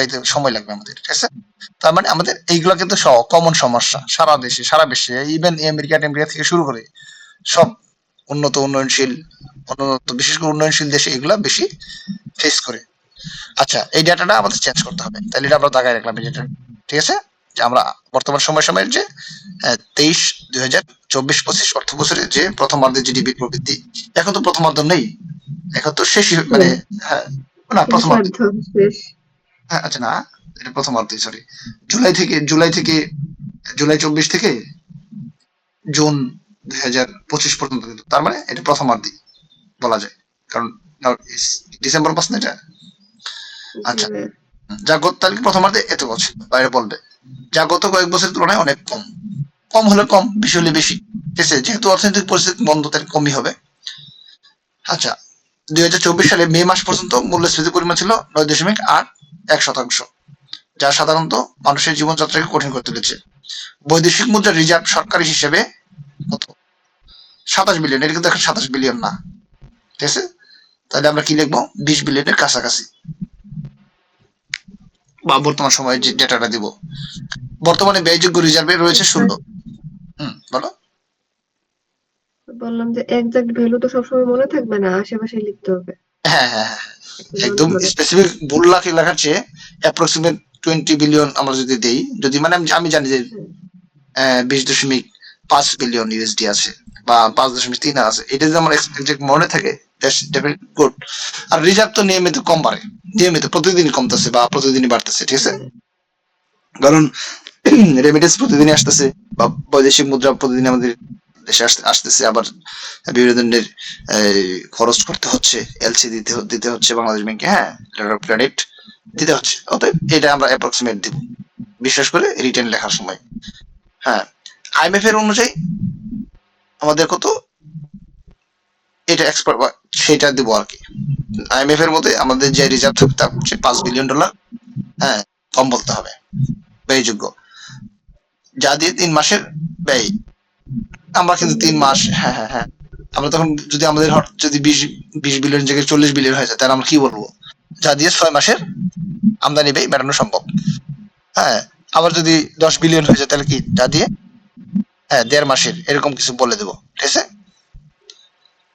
পাইতে সময় লাগবে আমাদের ঠিক আছে? তার মানে আমাদের এইগুলো কিন্তু কমন সমস্যা সারা দেশে সারা বিশ্বে ইভেন আমেরিকা টেমেরিকা থেকে শুরু করে সব উন্নত উন্নয়নশীল উন্নত বিশেষ করে উন্নয়নশীল দেশে এগুলা বেশি ফেস করে। আচ্ছা এই ডাটাটা আমাদের চেঞ্জ করতে হবে। তাহলে এটা আমরা দাগায় রাখলাম এই যেটা ঠিক আছে? যে আমরা বর্তমান সময় সময়ের যে তেইশ দুই হাজার চব্বিশ পঁচিশ অর্থ বছরে যে প্রথমার্ধে জিডিপি প্রবৃদ্ধি এখন তো প্রথমার্ধ নেই। এখন তো শেষ মানে হ্যাঁ না প্রথমার্ধ হ্যাঁ, আচ্ছা না এটা প্রথমার্ধে সরি জুলাই থেকে জুলাই থেকে জুলাই চব্বিশ থেকে জুন দুই হাজার পঁচিশ পর্যন্ত কিন্তু তার মানে এটা প্রথমার্ধে বলা যায়। কারণ ডিসেম্বর মাস না এটা? আচ্ছা। যা গত তারিখ প্রথমার্ধে এত বছর বাইরে বলবে। যা গত কয়েক বছরের তুলনায় অনেক কম। কম হলে কম বেশি হলে বেশি। ঠিক আছে যেহেতু অর্থনৈতিক পরিস্থিতি বন্ধ তার কমই হবে। আচ্ছা দুই হাজার চব্বিশ সালে মে মাস পর্যন্ত মূল্যস্ফীতির পরিমাণ ছিল নয় দশমিক আট এক শতাংশ যা সাধারণত মানুষের জীবনযাত্রাকে কঠিন করে তুলেছে। বৈদেশিক মুদ্রার রিজার্ভ সরকারি হিসেবে কত? সাতাশ বিলিয়ন এটা কিন্তু এখন সাতাশ বিলিয়ন না। ঠিক আছে? তাহলে আমরা কি লিখব? বিশ বিলিয়নের কাছাকাছি। বা বর্তমান সময়ে যে ডেটাটা দিব। বর্তমানে ব্যয়যোগ্য রিজার্ভে রয়েছে শূন্য। হুম বলো। বললাম যে একজাক্ট ভ্যালু তো সবসময় মনে থাকবে না আশেপাশে লিখতে হবে। হ্যাঁ হ্যাঁ হ্যাঁ। একদম স্পেসিফিক ভুল লাখ লেখার চেয়ে অ্যাপ্রক্সিমেট টোয়েন্টি বিলিয়ন আমরা যদি দেই, যদি মানে আমি- জানি যে বিশ দশমিক পাঁচ বিলিয়ন ইউএসডি আছে বা পাঁচ দশমিক তিন আছে। এটা যদি আমার এক্সাক্ট মনে থাকে গুড আর রিজার্ভ তো নিয়মিত কম বাড়ে। নিয়মিত প্রতিদিন কমতেছে বা প্রতিদিনই বাড়তেছে, ঠিক আছে? কারণ রেমিটেন্স প্রতিদিনই আসতেছে বা বৈদেশিক মুদ্রা প্রতিদিন আমাদের দেশে আসতে- আসতেছে। আবার বিভিন্ন ধরনের খরচ করতে হচ্ছে এলসি দিতে দিতে হচ্ছে বাংলাদেশ ব্যাংকে হ্যাঁ? ক্রেডিট দিতে হচ্ছে। অতএব এটা আমরা অ্যাপ্রক্সিমেট দিব বিশেষ করে রিটার্ন লেখার সময়। হ্যাঁ? আইএমএফ এর অনুযায়ী আমাদের কত? এটা এক্সপার্ট সেটা দিব আর কি। আইএমএফ এর মধ্যে আমাদের যে রিজার্ভ থাকবে তা হচ্ছে পাঁচ বিলিয়ন ডলার হ্যাঁ? কম বলতে হবে। ব্যয়যোগ্য। যা দিয়ে তিন মাসের ব্যয়। আমরা কিন্তু তিন মাস হ্যাঁ হ্যাঁ হ্যাঁ। আমরা তখন যদি আমাদের যদি বিশ বিশ বিলিয়ন জায়গায় চল্লিশ বিলিয়ন হয়ে যায়, তাহলে আমরা কি বলব? যা দিয়ে ছয় মাসের আমদানি ব্যয় মেটানো সম্ভব। হ্যাঁ আবার যদি দশ বিলিয়ন হয়ে যায়, তাহলে কি? যা দিয়ে? হ্যাঁ দেড় মাসের, এরকম কিছু বলে দেবো, ঠিক আছে?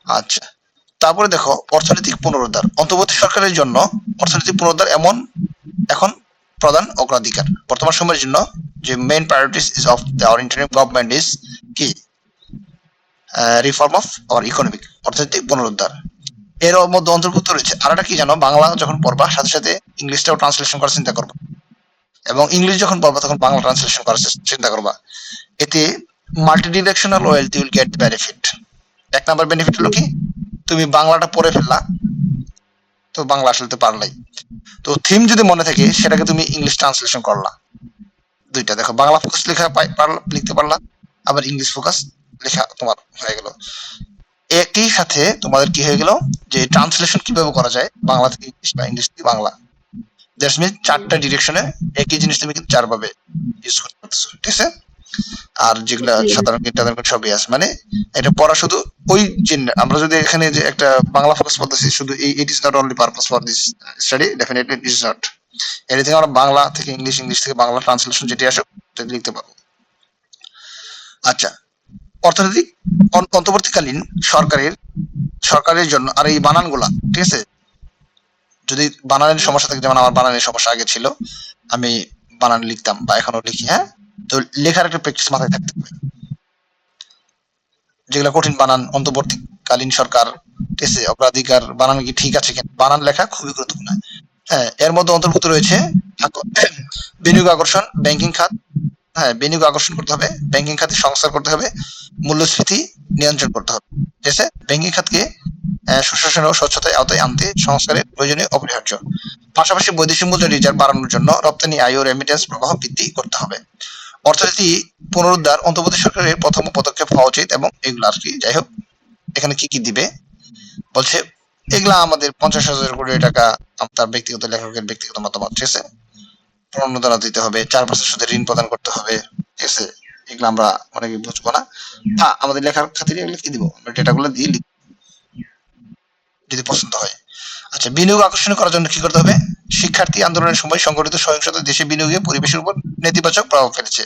আচ্ছা তারপরে দেখো, অর্থনৈতিক পুনরুদ্ধার। অন্তর্বর্তী সরকারের জন্য অর্থনৈতিক পুনরুদ্ধার এমন এখন প্রধান অগ্রাধিকার। বর্তমান সময়ের জন্য যে main priorities of our internet government is কি? রিফর্ম অফ আওয়ার ইকোনমিক অর্থনৈতিক পুনরুদ্ধার। এর মধ্যে অন্তর্ভুক্ত রয়েছে আর একটা কি জানো? বাংলা যখন পড়বা, সাথে সাথে ইংলিশটাও ট্রান্সলেশন করার চিন্তা করবা। এবং ইংলিশ যখন পড়বা, তখন বাংলা ট্রান্সলেশন করার চিন্তা করবা। এতে multi directional wealth will get benefit এক নাম্বার বেনিফিট হলো কি? তুমি বাংলাটা পড়ে ফেললা, তো বাংলা আসলে তো পারলাই। তো থিম যদি মনে থাকে, সেটাকে তুমি ইংলিশ ট্রান্সলেশন করলা। দুইটা, দেখো, বাংলা ফোকাস লেখা লিখতে পারলা, আবার ইংলিশ ফোকাস লেখা তোমার হয়ে গেল। একই সাথে তোমাদের কি হয়ে গেল? যে ট্রান্সলেশন কীভাবে করা যায়? বাংলা থেকে ইংলিশ বা ইংলিশ থেকে বাংলা। দ্যাটস মিন চারটা ডিরেকশনে একই জিনিস তুমি কিন্তু চারভাবে ইউজ করতে পারতেছো ঠিক আছে? আর যেগুলা। সাধারণ সাধারণ সবই আছে। মানে এটা পড়া শুধু ওই যে আমরা যদি এখানে যে একটা বাংলা ফোকাস পড়তেছি শুধু এই it is not only purpose for this study definitely it is not থেকে আমরা বাংলা থেকে ইংলিশ ইংলিশ থেকে বাংলা ট্রান্সলেশন যেটি আসে সেটা লিখতে পারব। আচ্ছা অর্থনৈতিক অন্তর্বর্তীকালীন সরকারের সরকারের জন্য আর এই বানানগুলা, ঠিক আছে? যদি বানানের সমস্যা থাকে, যেমন আমার বানানের সমস্যা আগে ছিল, আমি বানান লিখতাম বা এখনও লিখি হ্যাঁ? তো লেখার একটা প্র্যাকটিস মাথায় থাকতে হবে। যেগুলো কঠিন বানান, অন্তর্বর্তীকালীন সরকার, ঠিক আছে? অগ্রাধিকার বানান কি ঠিক আছে কিনা? বানান লেখা খুবই গুরুত্বপূর্ণ। হ্যাঁ এর মধ্যে অন্তর্ভুক্ত রয়েছে বিনিয়োগ আকর্ষণ ব্যাংকিং খাত হ্যাঁ বিনিয়োগ আকর্ষণ করতে হবে, ব্যাংকিং খাতে সংস্কার করতে হবে, মূল্যস্ফীতি নিয়ন্ত্রণ করতে হবে, ঠিক আছে? ব্যাংকিং খাতকে সুশাসন ও স্বচ্ছতায় আওতায় আনতে সংস্কারের প্রয়োজনীয় অপরিহার্য। পাশাপাশি বৈদেশিক মুদ্রা রিজার্ভ বাড়ানোর জন্য রপ্তানি আয় ও রেমিটেন্স প্রবাহ বৃদ্ধি করতে হবে। অর্থনীতি পুনরুদ্ধার অন্তর্বর্তী সরকারের প্রথম পদক্ষেপ হওয়া উচিত এবং এগুলো আর কি, যাই হোক, এখানে কি কি দিবে? বলছে, এগুলা আমাদের পঞ্চাশ হাজার কোটি টাকা তার ব্যক্তিগত লেখকের ব্যক্তিগত মতামত, ঠিক আছে? প্রণোদনা দিতে হবে চার বছর সুদে ঋণ প্রদান করতে হবে, ঠিক আছে? এগুলো আমরা অনেকে বুঝব না। হ্যাঁ আমাদের লেখার খাতিরে এগুলো কি দিব। আমরা ডেটাগুলো দিয়ে যদি পছন্দ হয়। আচ্ছা বিনিয়োগ আকর্ষণ করার জন্য কি করতে হবে? শিক্ষার্থী আন্দোলনের সময় সংগঠিত সহিংসতা দেশে বিনিয়োগে পরিবেশের উপর নেতিবাচক প্রভাব ফেলেছে।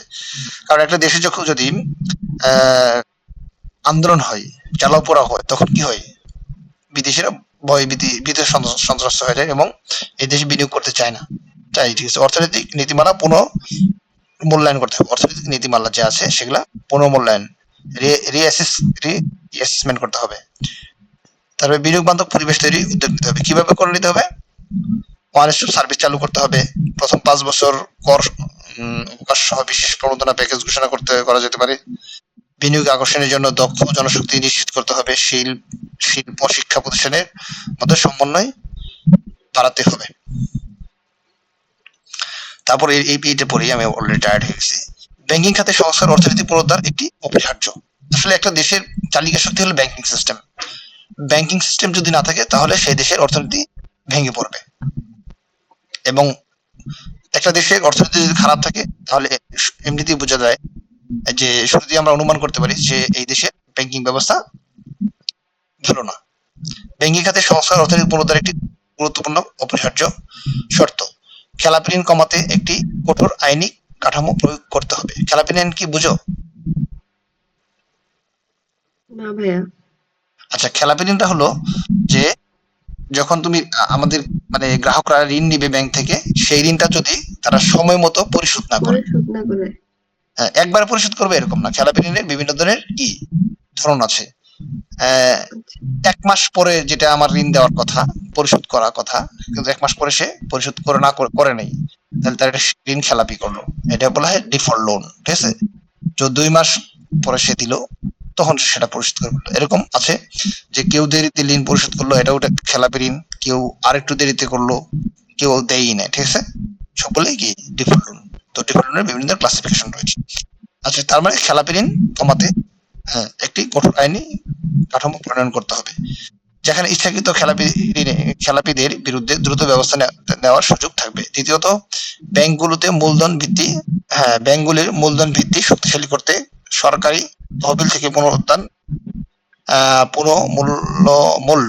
কারণ একটা দেশে যখন যদি আন্দোলন হয় জ্বালাও পোড়া হয়, তখন কি হয়? বিদেশিরা ভয় ভীতি সন্ত্রস্ত হয়ে যায় এবং এই দেশে বিনিয়োগ করতে চায় না। চাই ঠিক আছে। অর্থনৈতিক নীতিমালা পুনঃ মূল্যায়ন করতে হবে। অর্থনৈতিক নীতিমালা যে আছে সেগুলা পুনর্মূল্যায়ন রিঅ্যাসেসমেন্ট করতে হবে। তারপরে বিনিয়োগ বান্ধব পরিবেশ তৈরি, উদ্যোগ নিতে হবে। কীভাবে করে নিতে হবে? ওয়ান সার্ভিস চালু করতে হবে। প্রথম পাঁচ বছর কর অবকাশ সহ বিশেষ প্রবণতা প্যাকেজ ঘোষণা করতে, করা যেতে পারে। বিনিয়োগ আকর্ষণের জন্য দক্ষ জনশক্তি নিশ্চিত করতে হবে। শিল্প শিক্ষা প্রতিষ্ঠানের মধ্যে সমন্বয় বাড়াতে হবে। তারপর এই এইটা পরেই আমি অলরেডি টায়ার্ড হয়ে গেছি। ব্যাংকিং খাতে সংস্কার অর্থনীতি পুনরুদ্ধার একটি অপরিহার্য। আসলে একটা দেশের চালিকা শক্তি হলো ব্যাংকিং সিস্টেম ব্যাংকিং সিস্টেম যদি না থাকে, তাহলে সেই দেশের অর্থনীতি ভেঙে পড়বে। এবং একটা দেশের অর্থনীতি যদি খারাপ থাকে, তাহলে এমনিতেই বোঝা যায় যে শুরুতেই আমরা অনুমান করতে পারি যে এই দেশের ব্যাংকিং ব্যবস্থা ভালো না। ব্যাংকিং খাতে সংস্কার অর্থনীতি পুনরুদ্ধার একটি গুরুত্বপূর্ণ, অপরিহার্য শর্ত। খেলাপি ঋণ কমাতে একটি কঠোর আইনি কাঠামো প্রয়োগ করতে হবে। খেলাপি ঋণ কি বুঝো? না ভাইয়া। আচ্ছা খেলাপি ঋণটা হলো যে যখন তুমি আমাদের মানে গ্রাহকরা ঋণ নিবে ব্যাংক থেকে সেই ঋণটা যদি তারা সময় মতো পরিশোধ না করে। হ্যাঁ, একবার পরিশোধ করবে এরকম না। খেলাপি ঋণের বিভিন্ন ধরনের কি ধরন আছে? এক মাস পরে যেটা আমার ঋণ দেওয়ার কথা, পরিশোধ করার কথা, কিন্তু এক মাস পরে সে পরিশোধ করে না করে- করে নেই। তাহলে তার একটা ঋণ খেলাপি করল। এটা বলা হয় ডিফল্ট লোন, ঠিক আছে? তো দুই মাস পরে সে দিল, তখন সেটা পরিশোধ করবে এরকম আছে যে কেউ দেরিতে ঋণ পরিশোধ করল এটা ওটা খেলাপি ঋণ। কেউ আরেকটু দেরিতে করল, কেউ দেয়ই না ঠিক আছে? সকলেই কি ডিফল্ট লোন? তো ডিফল্ট লোনের বিভিন্ন ক্লাসিফিকেশন রয়েছে। আচ্ছা তার মানে খেলাপি ঋণ কমাতে একটি কঠোর আইনি কাঠামো প্রণয়ন করতে হবে। যেখানে ইচ্ছাকৃত খেলাপি, খেলাপিদের বিরুদ্ধে দ্রুত ব্যবস্থা নেওয়ার সুযোগ থাকবে। দ্বিতীয়ত, ব্যাংকগুলোতে মূলধন ভিত্তি হ্যাঁ ব্যাংকগুলির মূলধন ভিত্তি শক্তিশালী করতে সরকারি তহবিল থেকে পুনরুত্থান আহ পুনঃমূল্য মূল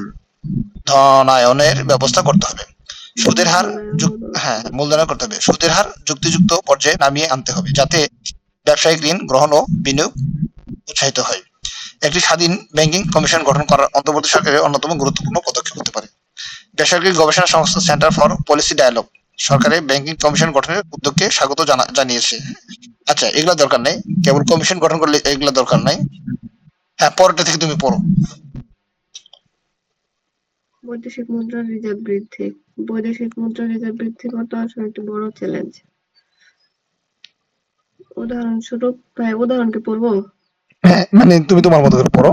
ধনায়নের ব্যবস্থা করতে হবে। সুদের হার হ্যাঁ মূলধন করতে হবে। সুদের হার যুক্তিযুক্ত পর্যায়ে নামিয়ে আনতে হবে, যাতে ব্যবসায়িক ঋণ, গ্রহণ ও বিনিয়োগ উৎসাহিত হয়। একটি স্বাধীন ব্যাংকিং কমিশন গঠন করার অন্তর্বর্তী সরকারের অন্যতম গুরুত্বপূর্ণ পদক্ষেপ হতে পারে। বেসরকারি গবেষণা সংস্থা সেন্টার ফর পলিসি ডায়ালগ সরকারের ব্যাংকিং কমিশন গঠনের উদ্যোগকে স্বাগত জানা জানিয়েছে। আচ্ছা এগুলো দরকার নেই। কেবল কমিশন গঠন করলে এগুলো দরকার নাই। হ্যাঁ পরেরটা থেকে তুমি পড়ো। বৈদেশিক মুদ্রা রিজার্ভ বৃদ্ধি। বৈদেশিক মুদ্রার রিজার্ভ বৃদ্ধি কত আসলে একটি বড় চ্যালেঞ্জ। উদাহরণস্বরূপ ভাই উদাহরণকে পড়ব হ্যাঁ মানে তুমি তোমার মতো করে পড়ো।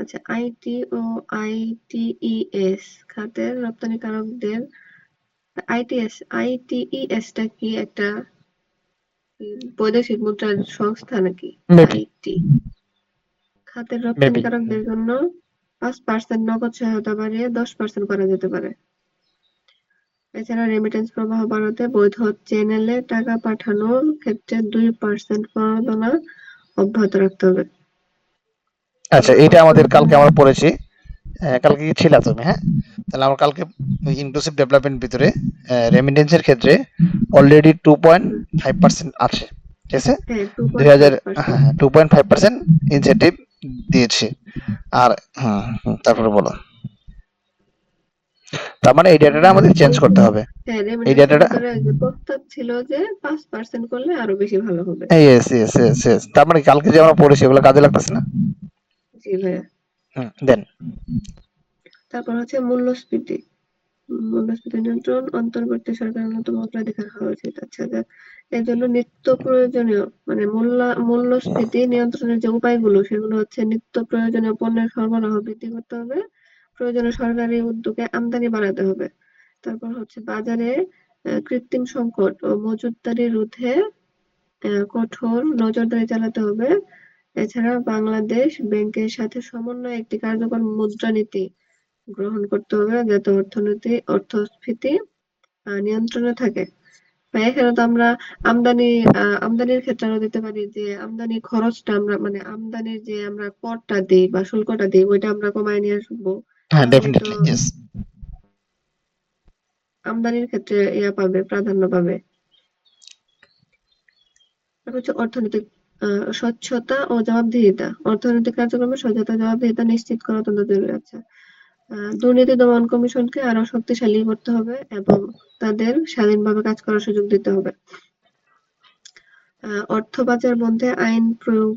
আচ্ছা আইটি ও আইটিইএস খাতের রপ্তানিকারকদের আইটিএস আইটিইএস টা কি একটা বৈদেশিক মুদ্রার সংস্থা নাকি? আইটি খাতের রপ্তানিকারকদের জন্য পাঁচ পার্সেন্ট নগদ সহায়তা বাড়িয়ে দশ পার্সেন্ট করা যেতে পারে। এছাড়া রেমিটেন্স প্রবাহ বাড়াতে বৈধ চ্যানেলে টাকা পাঠানোর ক্ষেত্রে দুই পার্সেন্ট প্রণোদনা অব্যাহত রাখতে হবে। আচ্ছা এটা আমাদের কালকে আমরা পড়েছি। কালকে কি ছিল তুমি হ্যাঁ? তাহলে আমরা কালকে ইনক্লুসিভ ডেভেলপমেন্ট ভিতরে রেমিটেন্সের ক্ষেত্রে already two point five percent আছে ঠিক আছে? হ্যাঁ দুই হাজার হ্যাঁ two point five percent incentive দিয়েছে। আর হুম, তারপরে বলো। তার মানে এই ডেটাটা আমাদের চেঞ্জ করতে হবে। হ্যাঁ এই রেমিটেন্স ডাটাটা- প্রস্তাব ছিল যে পাঁচ পার্সেন্ট করলে আরও বেশি ভালো হবে। ইয়েস ইয়েস ইয়েস ইয়েস তার মানে কালকে যে আমরা পড়েছি ওগুলো কাজে লাগতেছে না? জি ভাইয়া। হুম দেন। তারপর হচ্ছে মূল্যস্ফীতি। মূল্যস্ফীতি নিয়ন্ত্রণ অন্তর্বর্তী সরকারের অন্যতম অগ্রাধিকার হওয়া উচিত আচ্ছা যাক। এর জন্য নিত্য প্রয়োজনীয় মানে মূল্য মূল্যস্ফীতি নিয়ন্ত্রণের যে উপায়গুলো সেগুলো হচ্ছে নিত্য প্রয়োজনীয় পণ্যের সরবরাহ বৃদ্ধি করতে হবে। প্রয়োজনীয় সরকারি উদ্যোগে আমদানি বাড়াতে হবে। তারপর হচ্ছে বাজারে কৃত্রিম সংকট ও মজুতদারি রোধে কঠোর নজরদারি চালাতে হবে। এছাড়া বাংলাদেশ ব্যাংকের সাথে সমন্বয়ে একটি কার্যকর মুদ্রানীতি গ্রহণ করতে হবে, যাতে অর্থনীতি অর্থস্ফীতি নিয়ন্ত্রণে থাকে। এখানে তো আমরা আমদানি আমদানির ক্ষেত্রে আরও দিতে পারি যে আমদানি খরচটা আমরা মানে আমদানির যে আমরা করটা দিই বা শুল্কটা দিই, ওইটা আমরা কমায় নিয়ে আসব। হ্যাঁ ডেফিনেটলি ইয়েস আমদানির ক্ষেত্রে ইয়া পাবে প্রাধান্য পাবে। হচ্ছে অর্থনৈতিক স্বচ্ছতা ও জবাবদিহিতা। অর্থনৈতিক কার্যক্রমে স্বচ্ছতা জবাবদিহিতা নিশ্চিত করা অত্যন্ত জরুরি। আছে আহ, দুর্নীতি দমন কমিশনকে আরও শক্তিশালী করতে হবে এবং তাদের স্বাধীনভাবে কাজ করার সুযোগ দিতে হবে। অর্থ পাচার বন্ধে আইন প্রয়োগ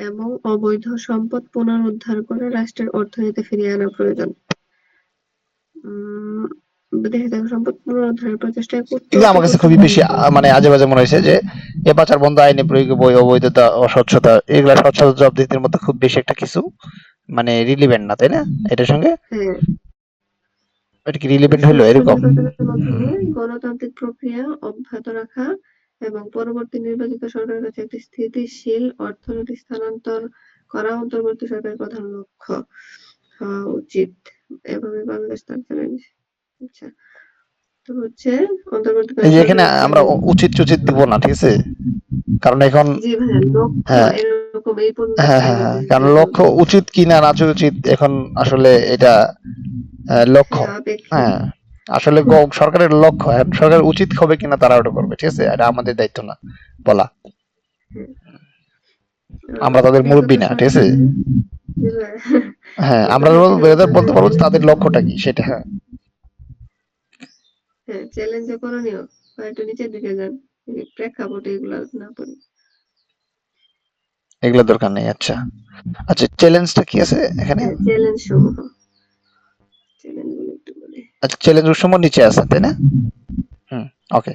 এবং অবৈধ সম্পদ পুনরুদ্ধার করে রাষ্ট্রের অর্থনীতি ফিরিয়ে আনা প্রয়োজন। উম, বিদেশি সম্পদ পুনরুদ্ধারের প্রচেষ্টায় কূটনৈতিক আমার কাছে খুবই বেশি মানে আজে বাজে মনে হয়েছে যে এ পাচার বন্ধ আইনে প্রয়োগ বই অবৈধতা অস্বচ্ছতা এগুলা স্বচ্ছতা জবাবদিহিতার খুব বেশি একটা কিছু মানে রিলিভেন্ট না তাই না? এটার সঙ্গে? হ্যাঁ। এটা কি রিলিভেন্ট হলো এরকম? গণতান্ত্রিক প্রক্রিয়া অব্যাহত রাখা এবং পরবর্তী নির্বাচিত সরকারের কাছে একটি স্থিতিশীল অর্থনীতি স্থানান্তর করা অন্তর্বর্তী সরকারের প্রধান লক্ষ্য হওয়া উচিত। এভাবে বাংলাদেশ তার চ্যালেঞ্জ আচ্ছা তো হচ্ছে অন্তর্বর্তী এখানে আমরা উচিত উচিত দিব না ঠিক আছে? কারণ এখন লক্ষ্য হ্যাঁ। হ্যাঁ হ্যাঁ হ্যাঁ। কারণ লক্ষ্য উচিত কি না না উচিত এখন আসলে এটা লক্ষ্য। হ্যাঁ, হ্যাঁ। আসলে সরকারের লক্ষ্য সরকার উচিত হবে কিনা তারা ওটা করবে ঠিক আছে? এটা আমাদের দায়িত্ব না বলা। আমরা তাদের মুরব্বি না, ঠিক আছে? হ্যাঁ আমরা বল- বলতে পারব তাদের লক্ষ্যটা কি সেটা হ্যাঁ। চ্যালেঞ্জ করণীয় বা একটু নিচের দিকে যান প্রেক্ষাপটে এগুলা না পড়ি এগুলো দরকার নেই আচ্ছা। আচ্ছা চ্যালেঞ্জটা কি আছে এখানে? চ্যালেঞ্জ সমূহ। চ্যালেঞ্জ আচ্ছা চ্যালেঞ্জ সময় নিচে আছে তাই না? হুম। ওকে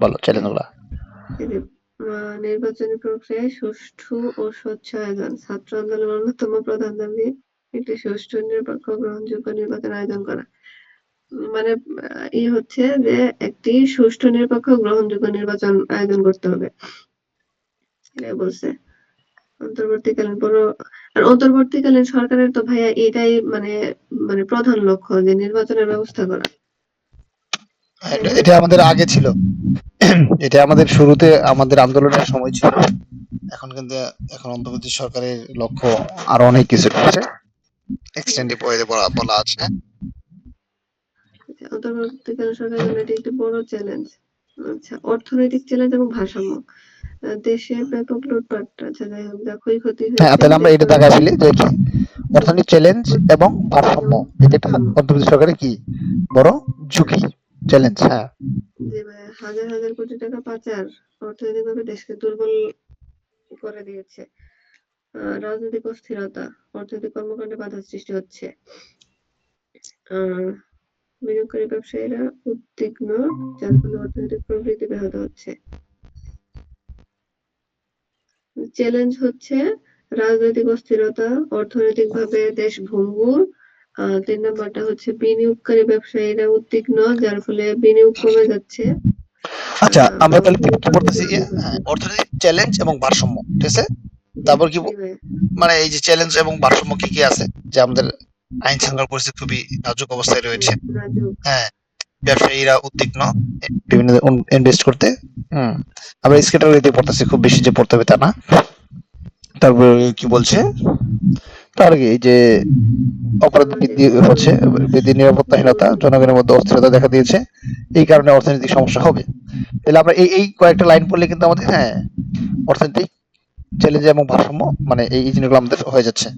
বলো চ্যালেঞ্জগুলা এই যে আহ, নির্বাচনী প্রক্রিয়ায় সুষ্ঠু ও স্বচ্ছ আয়োজন। ছাত্র আন্দোলনের অন্যতম প্রধান দাবি একটি সুষ্ঠু নিরপেক্ষ গ্রহণযোগ্য নির্বাচন আয়োজন করা। মানে ই হচ্ছে যে একটি সুষ্ঠু নিরপেক্ষ গ্রহণযোগ্য নির্বাচন আয়োজন করতে হবে। বলছে। অন্তর্বর্তীকালীন পর আর অন্তর্বর্তীকালীন সরকারের তো ভাইয়া এটাই মানে মানে প্রধান লক্ষ্য যে নির্বাচনের ব্যবস্থা করা। এটা- এটা আমাদের আগে ছিল। এটা আমাদের শুরুতে আমাদের আন্দোলনের সময় ছিল। এখন কিন্তু এখন অন্তর্বর্তী সরকারের লক্ষ্য আরও অনেক কিছু আছে এক্সটেন্ডে বলা বলা আছে। অন্তর্বর্তীকালীন সরকারের জন্য এটি একটি বড় চ্যালেঞ্জ আচ্ছা অর্থনৈতিক চ্যালেঞ্জ এবং ভারসাম্য। দেশে ব্যাপক লুটপাট আচ্ছা যাই হোক যা ক্ষয়ক্ষতি হ্যাঁ তাহলে আমরা এটা দেখা ফেলি যে কি অর্থনৈতিক চ্যালেঞ্জ এবং ভারসাম্য এটা অন্তর্বর্তী সরকারের কি বড় ঝুঁকি চ্যালেঞ্জ হ্যাঁ। যে হাজার হাজার কোটি টাকা পাচার অর্থনৈতিকভাবে দেশকে দুর্বল করে দিয়েছে। রাজনৈতিক অস্থিরতা অর্থনৈতিক কর্মকাণ্ডে বাধা সৃষ্টি হচ্ছে। বিনিয়োগকারী ব্যবসায়ীরা উদ্বিগ্ন যার ফলে অর্থনৈতিক প্রবৃদ্ধি ব্যাহত হচ্ছে। চ্যালেঞ্জ হচ্ছে রাজনৈতিক অস্থিরতা অর্থনৈতিকভাবে দেশ ভঙ্গুর। তিন নম্বরটা হচ্ছে বিনিয়োগকারী ব্যবসায়ীরা উদ্বিগ্ন যার ফলে বিনিয়োগ কমে যাচ্ছে। আচ্ছা আমরা তাহলে কি যে হ্যাঁ, অর্থনৈতিক চ্যালেঞ্জ এবং ভারসাম্য ঠিক আছে? তারপর কি মানে এই যে চ্যালেঞ্জ এবং ভারসাম্য কি কি আছে? যে আমাদের আইন শৃঙ্খলা পরিস্থিতি খুবই নাজুক অবস্থায় রয়েছে। হ্যাঁ ব্যবসায়ীরা উদ্বিগ্ন বিভিন্ন ইনভেস্ট করতে। হুম। আমরা স্কেটারিতে পড়তেছি খুব বেশি যে পড়তে হবে তা না। তারপর কি বলছে? তার আগে এই যে অপরাধ বৃদ্ধি হচ্ছে বৃদ্ধি নিরাপত্তাহীনতা জনগণের মধ্যে অস্থিরতা দেখা দিয়েছে এই কারণে অর্থনৈতিক সমস্যা হবে। তাহলে আমরা এই এই কয়েকটা লাইন পড়লে কিন্তু আমাদের হ্যাঁ অর্থনৈতিক চ্যালেঞ্জ এবং ভারসাম্য মানে এই জিনিসগুলো আমাদের হয়ে যাচ্ছে।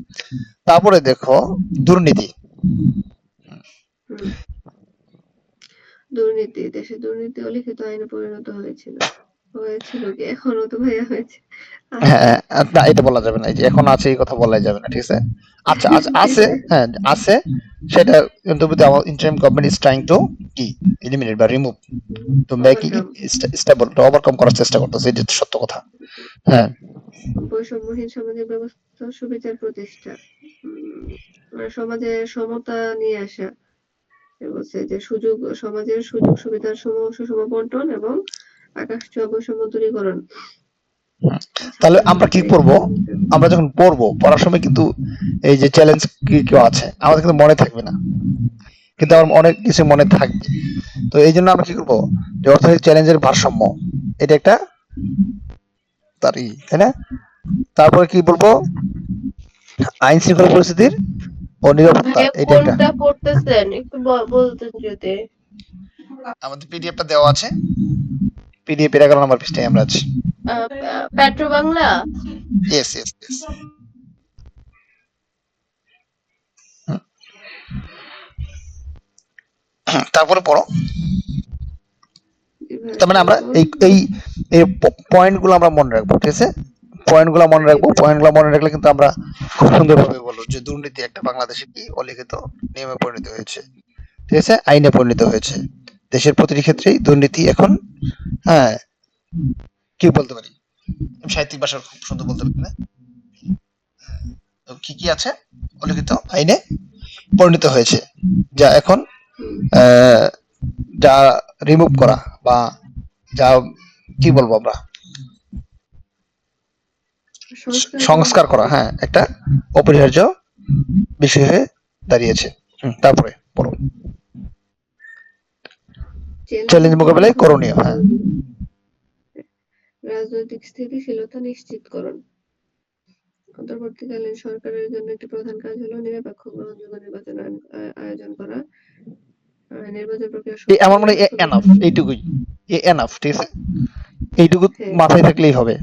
তারপরে দেখো দুর্নীতি। দুর্নীতি দেশে দুর্নীতি অলিখিত আইনে পরিণত হয়েছিল। হয়েছিল কি? এখনও তো ভাইয়া হয়েছে। হ্যাঁ হ্যাঁ, না এটা বলা যাবে না। যে এখন আছে এই কথা বলাই যাবে না ঠিক আছে? আচ্ছা আচ্ছা আছে হ্যাঁ আছে। সেটা কিন্তু আমার interim government is trying to কি? এলিমিনেট বা remove to make stable to overcome করার চেষ্টা করতেছে এটা সত্য কথা। হ্যাঁ। বৈষম্যহীন সামাজিক ব্যবস্থা সুবিচার প্রতিষ্ঠা। মানে সমাজে সমতা নিয়ে আসা। বলছে যে সুযোগ, সমাজের সুযোগ সুবিধার সম সুষম বন্টন এবং আকাশ ছোঁয়া বৈষম্য দূরীকরণ। তাহলে আমরা কি করব? আমরা যখন পড়ব, পড়ার সময় কিন্তু এই যে চ্যালেঞ্জ কি কি আছে, আমাদের কিন্তু মনে থাকবে না। কিন্তু আমার অনেক কিছু মনে থাকবে। তো এই জন্য আমরা কি করব? যে অর্থনৈতিক চ্যালেঞ্জের ভারসাম্য, এটা একটা তারই, তাই না? তারপরে কি বলব? আইন শৃঙ্খলা পরিস্থিতির ও নিরাপত্তা এটা একটা। কোনটা পড়তেছেন? একটু বলতেন যদি। আমাদের পিডিএফটা দেওয়া আছে। পিডিএফ এর এগারো নম্বর পৃষ্ঠায় আমরা আছি। Petrobangla? Yes yes yes তারপরে পড়ো। তার মানে আমরা এই এই এই পয়েন্টগুলো আমরা মনে রাখব ঠিক আছে? পয়েন্টগুলো মনে রাখব। পয়েন্টগুলো মনে রাখলে কিন্তু আমরা খুব সুন্দরভাবে বলব যে দুর্নীতি একটা বাংলাদেশে কি অলিখিত নিয়মে পরিণত হয়েছে। ঠিক আছে? আইনে পরিণত হয়েছে। দেশের প্রতিটি ক্ষেত্রেই দুর্নীতি এখন হ্যাঁ কি বলতে পারি? সাহিত্যিক ভাষা খুব সুন্দর বলতে পারি না। কি কি আছে? অলিখিত আইনে পরিণত হয়েছে। যা এখন যা রিমুভ করা বা যা, কি বলব আমরা? সংস্কার করা হ্যাঁ একটা অপরিহার্য বিষয় হয়ে দাঁড়িয়েছে তারপরে পড়ো চ্যালেঞ্জ মোকাবেলায় করণীয়, হ্যাঁ। রাজনৈতিক স্থিতিশীলতা নিশ্চিতকরণ অন্তর্বর্তীকালীন সরকারের জন্য একটি প্রধান কাজ হলো নিরপেক্ষ গ্রহণযোগ্য নির্বাচন আয়োজন- করা। নির্বাচন প্রক্রিয়া আমার মনে হয় এনাফ এইটুকুই। এনাফ ঠিক আছে? এইটুকু হ্যাঁ। মাথায় থাকলেই হবে।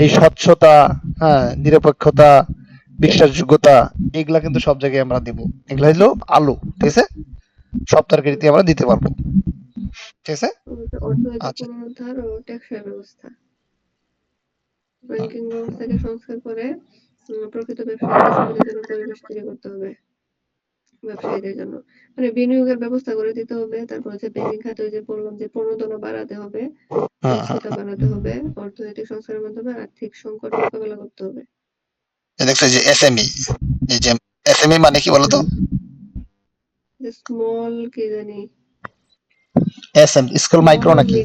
এই স্বচ্ছতা হ্যাঁ নিরপেক্ষতা বিশ্বাসযোগ্যতা এগুলা কিন্তু সব জায়গায় আমরা দিব। এগুলা হলো আলু ঠিক আছে? সব তরকারিতে আমরা দিতে পারব। ঠিক আছে? আচ্ছা। ব্যবস্থা ব্যাংকিং ব্যবস্থাকে সংস্কার করে প্রকৃত ব্যবসায়ীদের সুবিধাজনক পরিবেশ তৈরি করতে হবে। ব্যবসায়ীদের জন্য। মানে বিনিয়োগের ব্যবস্থা করে দিতে হবে তারপর হচ্ছে ব্যাংকিং খাতে যে বললাম যে প্রণোদনা বাড়াতে হবে হ্যাঁ হ্যাঁ দক্ষতা বাড়াতে হবে অর্থনৈতিক সংস্কারের মাধ্যমে আর্থিক সংকট মোকাবেলা করতে হবে। দেখছ যে এসএমই এই যে এসএমই মানে কি বলতো? স্মল কি জানি। এস এম স্কুল মাইক্রো নাকি?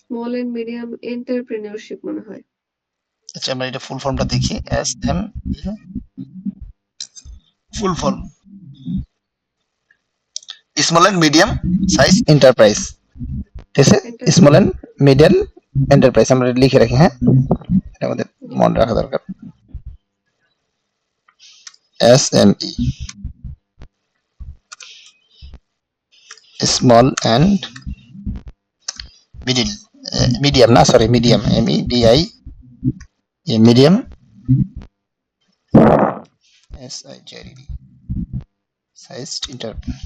স্মল এন্ড মিডিয়াম এন্টারপ্রেনিয়রশিপ মনে হয়। আচ্ছা আমরা এটা ফুল ফর্মটা দেখি। S M full form small and medium size enterprise ঠিক আছে স্মল এন্ড মিডল এন্টারপ্রাইজ আমরা এটা লিখে রাখি হ্যাঁ এটা আমাদের মনে রাখা দরকার S M E small and middle medium না sorry medium M E D I medium S I G D sized enterprise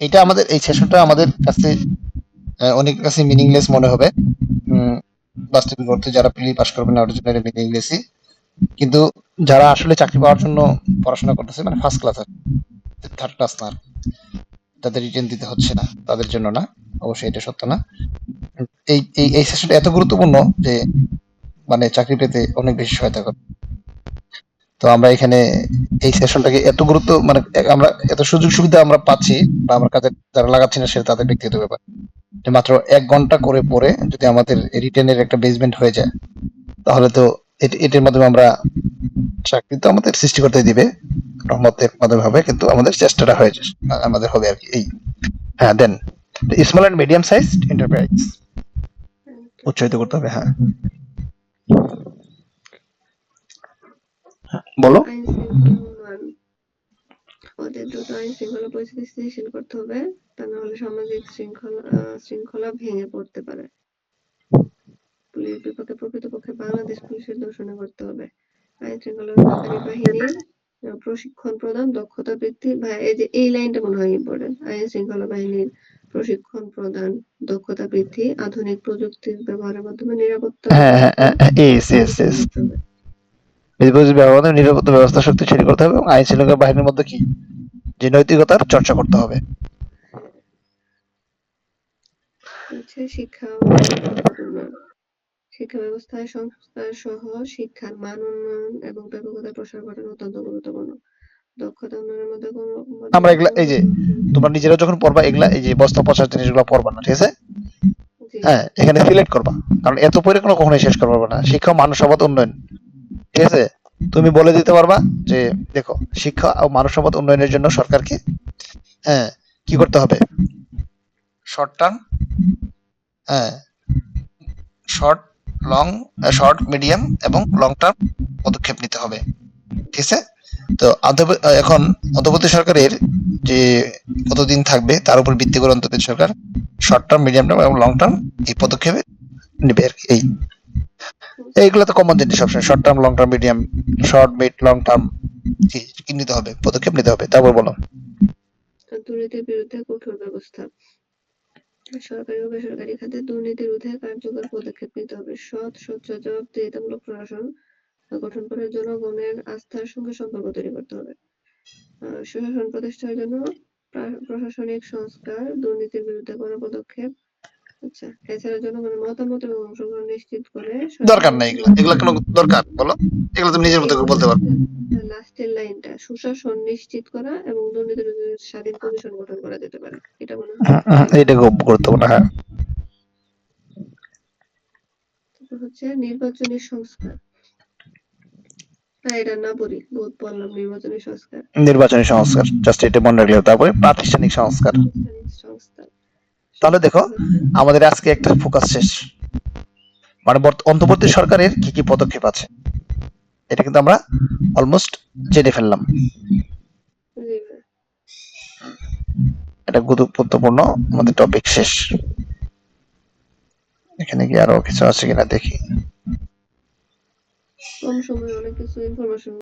এটা আমাদের, এই সেশনটা আমাদের কাছে অনেক কাছে মিনিংলেস মনে হবে। বাস্তবিক অর্থে যারা প্রিলি পাস করবে না ওটার জন্য এটা মিনিংলেসই কিন্তু যারা আসলে চাকরি পাওয়ার জন্য পড়াশোনা করতেছে মানে ফার্স্ট ক্লাস আর থার্ড ক্লাস না। আর। যাদের রিটেন দিতে হচ্ছে না, তাদের জন্য না। অবশ্যই এটা সত্য না। এই এই সেশনটা এত গুরুত্বপূর্ণ যে মানে চাকরি পেতে অনেক বেশি সহায়তা করে। তো আমরা এখানে এই সেশনটাকে এত গুরুত্ব মানে আমরা এত সুযোগ সুবিধা আমরা পাচ্ছি বা আমার কাছে যারা লাগাচ্ছি না, সেটা তাদের ব্যক্তিগত ব্যাপার। যে মাত্র এক ঘণ্টা করে পরে যদি আমাদের রিটেনের একটা বেসমেন্ট হয়ে যায়, তাহলে তো এট- এটার মাধ্যমে আমরা চাকরি তো আমাদের সৃষ্টিকর্তা দিবে। রহমতের মাধ্যমে কিন্তু আমাদের চেষ্টাটা হয়ে আমাদের হবে আর কি এই। হ্যাঁ then. Small and medium size enterprise উৎসাহিত করতে হবে হ্যাঁ। হ্যাঁ, বলো। ওদের দ্রুত আইন শৃঙ্খলা পরিস্থিতি করতে হবে তা না হলে সামাজিক শৃঙ্খলা শৃঙ্খলা ভেঙে পড়তে পারে। পুলিশ বিভাগে প্রকৃতপক্ষে বাংলাদেশ পুলিশের দূষণে করতে হবে। আইন শৃঙ্খলা আহ, প্রশিক্ষণ প্রদান দক্ষতা বৃদ্ধি বা এই যে এই লাইনটা মনে হয় ইম্পর্টেন্ট আইন শৃঙ্খলা বাহিনীর প্রশিক্ষণ প্রদান দক্ষতা বৃদ্ধি আধুনিক প্রযুক্তির ব্যবহারের মাধ্যমে নিরাপত্তা হ্যাঁ হ্যাঁ হ্যাঁ নিরাপত্তা ব্যবস্থা শক্তিশালী করতে হবে এবং আইন শৃঙ্খলা বাহিনীর মধ্যে কি? যে নৈতিকতার চর্চা করতে হবে। শিক্ষা শিক্ষা ব্যবস্থায় সংস্কার সহ শিক্ষার মান উন্নয়ন এবং ব্যাপকতা প্রসার ঘটানো অত্যন্ত গুরুত্বপূর্ণ। দক্ষতা উন্নয়নের মধ্যে কোনো আমরা এগুলা- এই যে তোমরা নিজেরা যখন পড়বা এগুলা এই যে বস্তা পচার জিনিসগুলো পড়বা না ঠিক আছে? হ্যাঁ এখানে সিলেক্ট করবা। কারণ এত পড়ে কোনো কখনোই শেষ করতে পারবে না। শিক্ষা ও মানব সম্পদ উন্নয়ন ঠিক আছে? তুমি বলে দিতে পারবা যে দেখো শিক্ষা ও মানব সম্পদ উন্নয়নের জন্য সরকারকে হ্যাঁ কি করতে হবে? শর্ট টার্ম হ্যাঁ শর্ট লং শর্ট মিডিয়াম এবং লং টার্ম পদক্ষেপ নিতে হবে। ঠিক আছে? তো এখন অন্তর্বর্তী সরকারের যে কতদিন থাকবে, তার উপর ভিত্তি করে অন্তর্বর্তী সরকার শর্ট টার্ম মিডিয়াম টার্ম এবং লং টার্ম এই পদক্ষেপে নেবে আর এই। এইগুলো তো কমন জিনিস সবসময় short term long term medium short mid long term কি নিতে হবে, পদক্ষেপ নিতে হবে। তারপর বলো। দুর্নীতির বিরুদ্ধে কঠোর ব্যবস্থা। সরকারি ও বেসরকারি খাতে দুর্নীতি রোধে কার্যকর পদক্ষেপ নিতে হবে। সৎ, স্বচ্ছ, জবাবদিহিতামূলক প্রশাসন গঠন করে জনগণের আস্থার সঙ্গে সম্পর্ক তৈরি করতে হবে। সুশাসন প্রতিষ্ঠার জন্য প্রা- প্রশাসনিক সংস্কার দুর্নীতির বিরুদ্ধে কোনো পদক্ষেপ আচ্ছা এছাড়া জনগণের মতামত এবং অংশগ্রহণ নিশ্চিত করে দরকার নাই এগুলো এগুলো কোনো দরকার বলো? এগুলো তুমি নিজের মতো করে বলতে পারো। লাস্টের লাইনটা সুশাসন নিশ্চিত করা এবং দুর্নীতির বিরুদ্ধে স্বাধীন কমিশন গঠন করা যেতে পারে। এটা মনে হয় হুম, হুম, খুব গুরুত্বপূর্ণ হ্যাঁ। হচ্ছে নির্বাচনী সংস্কার। হ্যাঁ এটা না পড়ি বহুত পড়লাম নির্বাচনী সংস্কার। নির্বাচনী সংস্কার জাস্ট এটা মনে রাখলে তারপরে প্রাতিষ্ঠানিক সংস্কার। প্রাতিষ্ঠানিক সংস্কার। তাহলে দেখো, আমাদের আজকে একটা ফোকাস শেষ। মানে অন্তর্বর্তী সরকারের কি কি পদক্ষেপ আছে? এটা কিন্তু আমরা অলমোস্ট জেনে ফেললাম। এটা গুরুত্বপূর্ণ আমাদের টপিক শেষ। এখানে কি আরও কিছু আছে কিনা দেখি। কম সময়ে অনেক কিছু ইনফরমেশন